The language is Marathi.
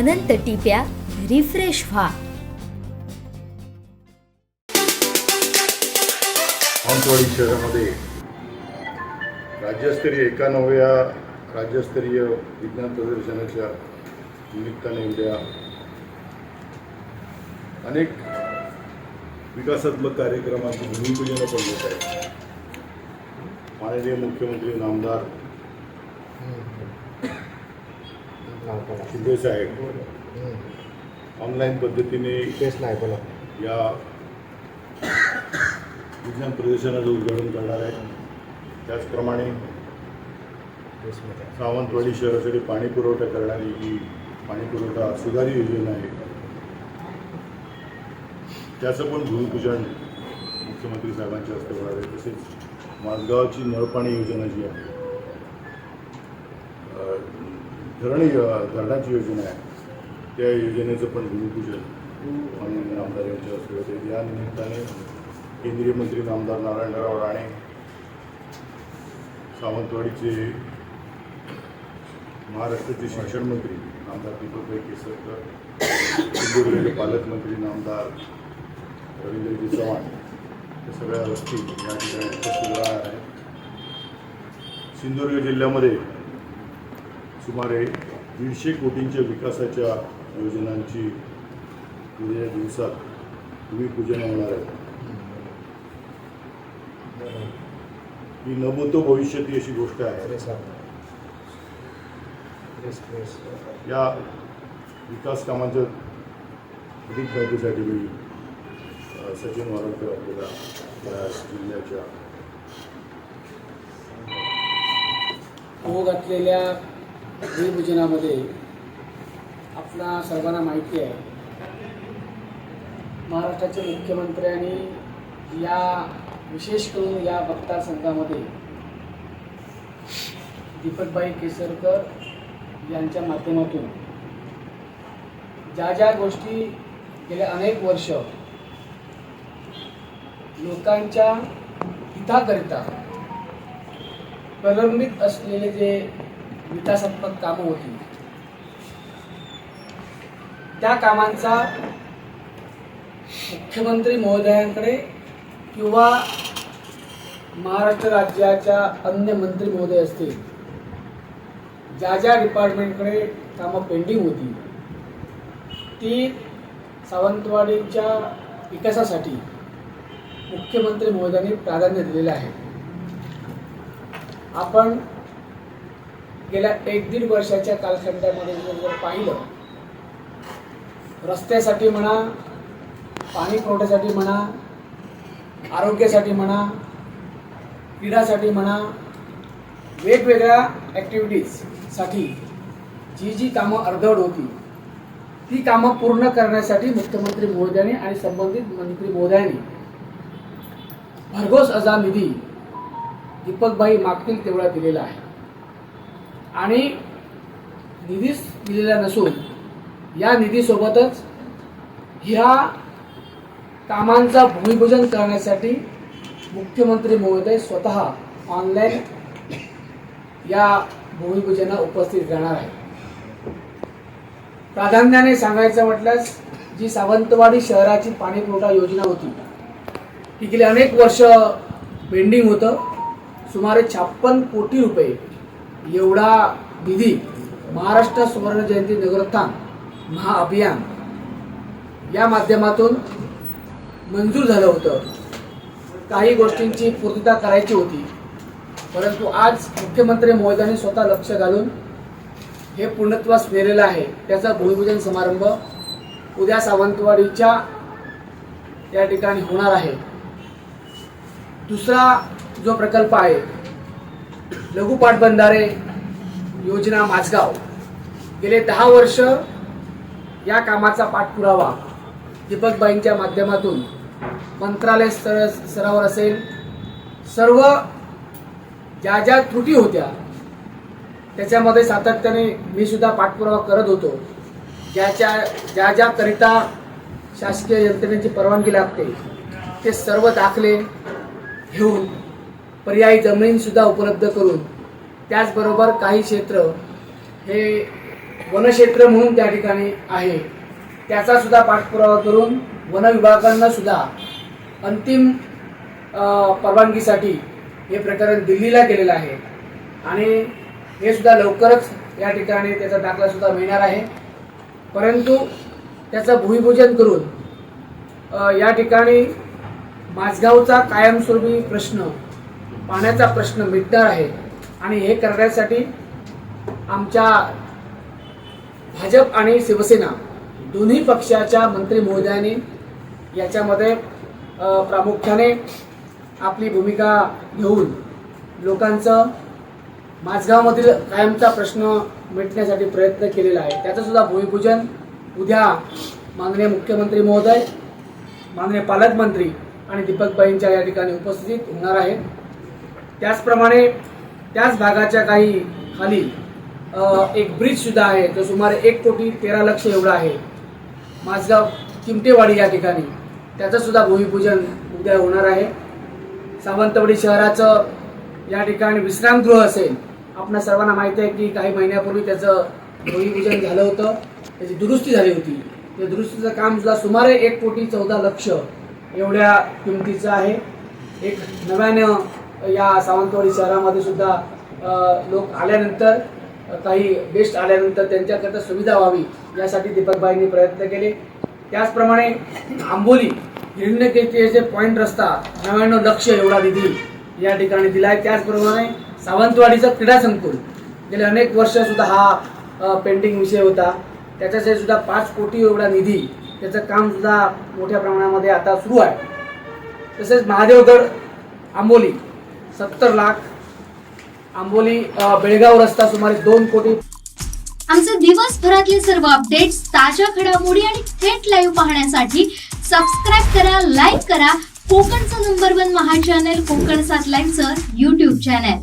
अनंत टिप्या रिफ्रेश व्हा. सावंतवाडी शहरामध्ये राज्यस्तरीय एकानव्या राज्यस्तरीय विज्ञान प्रदर्शनाच्या निमित्ताने उद्या अनेक विकासात्मक कार्यक्रमाची भूमिपूजन पण होत आहे माननीय मुख्यमंत्री नामदार शिंदे साहेब ऑनलाईन पद्धतीने तेच नाही बोला. या विज्ञान प्रदर्शनाचं उद्घाटन करणार आहे. त्याचप्रमाणे सावंतवाडी शहरासाठी पाणी पुरवठा करणारी ही पाणी पुरवठा सुधारी योजना आहे. त्याचं पण भूमिपूजन मुख्यमंत्री साहेबांच्या हस्ते होणार आहे. तसेच माझगावची नळपाणी योजना जी आहे धरण धरणाची योजना आहे. त्या योजनेचं पण भूमिपूजन माननीय आमदार यांच्या हस्ते होते. या निमित्ताने केंद्रीय मंत्री आमदार नारायणराव राणे सावंतवाडीचे महाराष्ट्राचे शिक्षण मंत्री नामदार दीपकभाई केसरकर सिंधुदुर्गचे पालकमंत्री नामदार रवींद्रजी चव्हाण हे सगळ्या वस्ती या ठिकाणी उपस्थित राहणार आहेत. सिंधुदुर्ग जिल्ह्यामध्ये सुमारे दीडशे कोटींच्या विकासाच्या योजनांची उद्या दिवसात भूमिपूजन होणार आहे. ही नभूतो भविष्यती अशी गोष्ट आहे. या विकास कामांच्या अधिक माहितीसाठी मी सचिन वारंकर आपल्याला या जिल्ह्याच्या घातलेल्या भूमिपूजनामध्ये आपणा सर्वांना माहिती आहे महाराष्ट्राचे मुख्यमंत्र्यांनी या विशेष करून या मतदारसंघामध्ये दीपकबाई केसरकर यांच्या माध्यमातून ज्या ज्या गोष्टी गेल्या अनेक वर्ष लोकांच्या हिताकरिता प्रलंबित असलेले जे विकासात्मक कामं होती. त्या कामांचा मुख्यमंत्री महोदयांकडे किंवा महाराष्ट्र राज्याच्या अन्य मंत्री महोदय असतील ज्या ज्या डिपार्टमेंटकडे कामं पेंडिंग होती ती सावंतवाडीच्या विकासासाठी मुख्यमंत्री महोदयांनी प्राधान्य दिलेलं आहे. आपण गेल्या एक दीड वर्षाच्या कालखंडामध्ये जर पाहिलं रस्त्यासाठी म्हणा पाणी पुरवठ्यासाठी म्हणा आरोग्यासाठी म्हणा क्रीडासाठी म्हणा वेगवेगळ्या ॲक्टिव्हिटीजसाठी जी जी कामं अर्धवट होती ती कामं पूर्ण करण्यासाठी मुख्यमंत्री महोदयांनी आणि संबंधित मंत्री महोदयांनी भरघोस अजा निधी दीपकबाई मागतील तेवढा दिलेला आहे. आणि निधीच दिलेला नसून या निधीसोबतच ह्या कामांचा भूमिपूजन करण्यासाठी मुख्यमंत्री महोदय स्वतः ऑनलाईन या भूमिपूजनाला उपस्थित राहणार आहे प्राधान्याने सांगायचं म्हटल्यास जी सावंतवाडी शहराची पाणीपुरवठा योजना होती ती गेली अनेक वर्ष पेंडिंग होतं. सुमारे छप्पन कोटी रुपये एवढा निधी महाराष्ट्र सुवर्ण जयंती नगरोत्थान महाअभियान. या माध्यमातून मंजूर झालं होतं. काही गोष्टींची पूर्तता करायची होती. परंतु आज मुख्यमंत्री महोदयांनी स्वतः लक्ष घालून हे पूर्णत्वास नेलेलं आहे. त्याचा भूमिपूजन समारंभ उद्या सावंतवाडीच्या या ठिकाणी होणार आहे. दुसरा जो प्रकल्प आहे लघुपाठ बंधारे योजना माझगाव. गेले दहा वर्ष या कामाचा पाठपुरावा दीपकबाईंच्या माध्यमातून मंत्रालय स्तर स्तरावर असेल. सर्व ज्या ज्या त्रुटी होत्या त्याच्यामध्ये सातत्याने मी सुद्धा पाठपुरावा करत होतो. ज्याच्या ज्या ज्याकरिता शासकीय यंत्रणेची परवानगी लागते ते सर्व दाखले घेऊन पर्यायी जमीनसुद्धा उपलब्ध करून त्याचबरोबर काही क्षेत्र हे वनक्षेत्र म्हणून त्या ठिकाणी आहे. त्याचासुद्धा पाठपुरावा करून वन अंतिम परवानगीसाठी हे प्रकरण दिल्लीला गेलेलं आहे. आणि हे सुद्धा लवकरच या ठिकाणी त्याचा दाखलासुद्धा मिळणार आहे. परंतु त्याचं भूमिपूजन करून या ठिकाणी माझगावचा कायमस्वरूपी प्रश्न पाण्याचा प्रश्न मिटणार आहे. आणि हे करण्यासाठी आमच्या भाजप आणि शिवसेना दोन्ही पक्षाच्या मंत्री महोदयांनी याच्यामध्ये प्रामुख्याने आपली भूमिका घेऊन लोकांचं माझगावमधील कायमचा प्रश्न मिटण्यासाठी प्रयत्न केलेला आहे. त्याचंसुद्धा भूमिपूजन उद्या माननीय मुख्यमंत्री महोदय माननीय पालकमंत्री आणि दीपकबाईंच्या या ठिकाणी उपस्थित होणार आहे. त्याचप्रमाणे त्याच भागाच्या काही खाली एक ब्रिज सुद्धा आहे. तो सुमारे एक कोटी तेरा लक्ष एवढा आहे. माझगाव किमटेवाडी या ठिकाणी. त्याचंसुद्धा भूमिपूजन उद्या होणार आहे. सावंतवाडी शहराचं या ठिकाणी विश्रामगृह असेल. आपल्या सर्वांना माहिती आहे की काही महिन्यापूर्वी त्याचं भूमिपूजन झालं होतं. त्याची दुरुस्ती झाली होती. त्या दुरुस्तीचं कामसुद्धा सुमारे एक कोटी चौदा लक्ष एवढ्या किमतीचं आहे. एक नव्यानं या सावंतवाडी शहरामध्ये सुद्धा लोक आल्यानंतर काही बेस्ट आल्यानंतर त्यांच्याकरता सुविधा व्हावी यासाठी दीपकबाईंनी प्रयत्न केले. त्याचप्रमाणे आंबोली हिरण्यकेचे पॉईंट रस्ता नव्याण्णव लक्ष एवढा निधी या ठिकाणी दिला आहे त्याचप्रमाणे सावंतवाडीचं क्रीडा संकुल गेले अनेक वर्षसुद्धा हा पेंटिंग विषय होता. त्याच्यासाठी सुद्धा पाच कोटी एवढा निधी त्याचं कामसुद्धा मोठ्या प्रमाणामध्ये आता सुरू आहे. तसेच महादेवगड आंबोली सत्तर लाख. आंबोली बेळगाव रस्ता सुमारे दोन कोटी. आमचे दिवसभरातले सर्व अपडेट्स ताज्या घडामोडी आणि थेट लाईव्ह पाहण्यासाठी सबस्क्राईब करा लाईक करा. कोकणचं नंबर वन महा चॅनल कोकण सात लाईव्हचं युट्यूब चॅनल